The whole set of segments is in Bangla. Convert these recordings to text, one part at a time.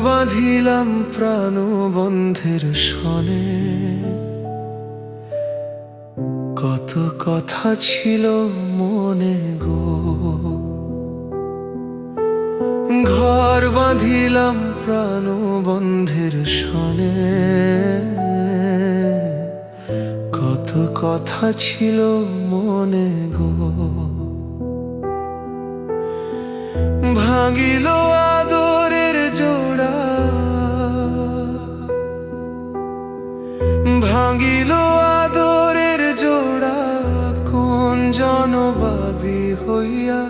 বাঁধিলাম প্রাণবন্ধের সনে। কত কথা ছিল মনে গো। ঘর বাঁধিলাম প্রাণবন্ধের সনে। কত কথা ছিল মনে গো। ভাঙিল ভাঙিল আদরের জোড়া, কোন জনবাদী হইয়া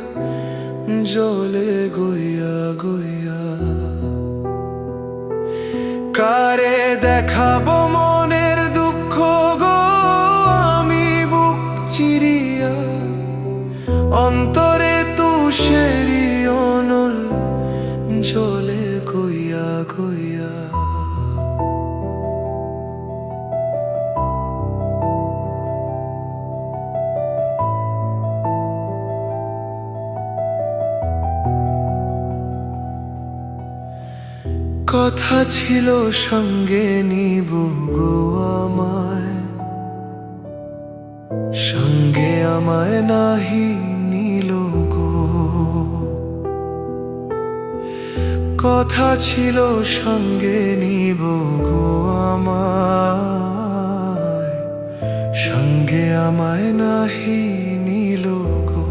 জলে গইয়া গইয়া। কারে দেখাবো মনের দুঃখ গো? আমি বুক চিরিয়া, অন্তরে তুষেরি অনল জলে গইয়া গইয়া। কথা ছিল সঙ্গে নিব গো আমায়। সঙ্গে আমায় নাহি নিল গো। কথা ছিল সঙ্গে নিব গো আমায়। সঙ্গে আমায় নাহি নিল গো।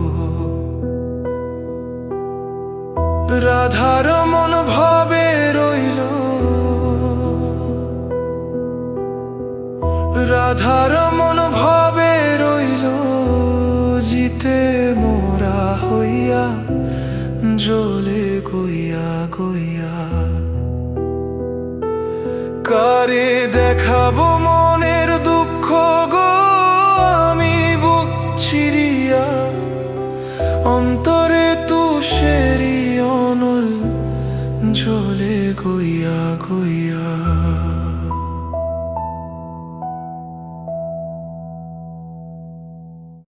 রাধার রাধার মন ভাবে রইল, জিতে মোরা হইয়া জলে গইয়া গইয়া। কারে দেখাবো মনের দুঃখ গো, আমি বুক চিরিয়া অন্তরে তুষেরি অনল জলে গইয়া গইয়া।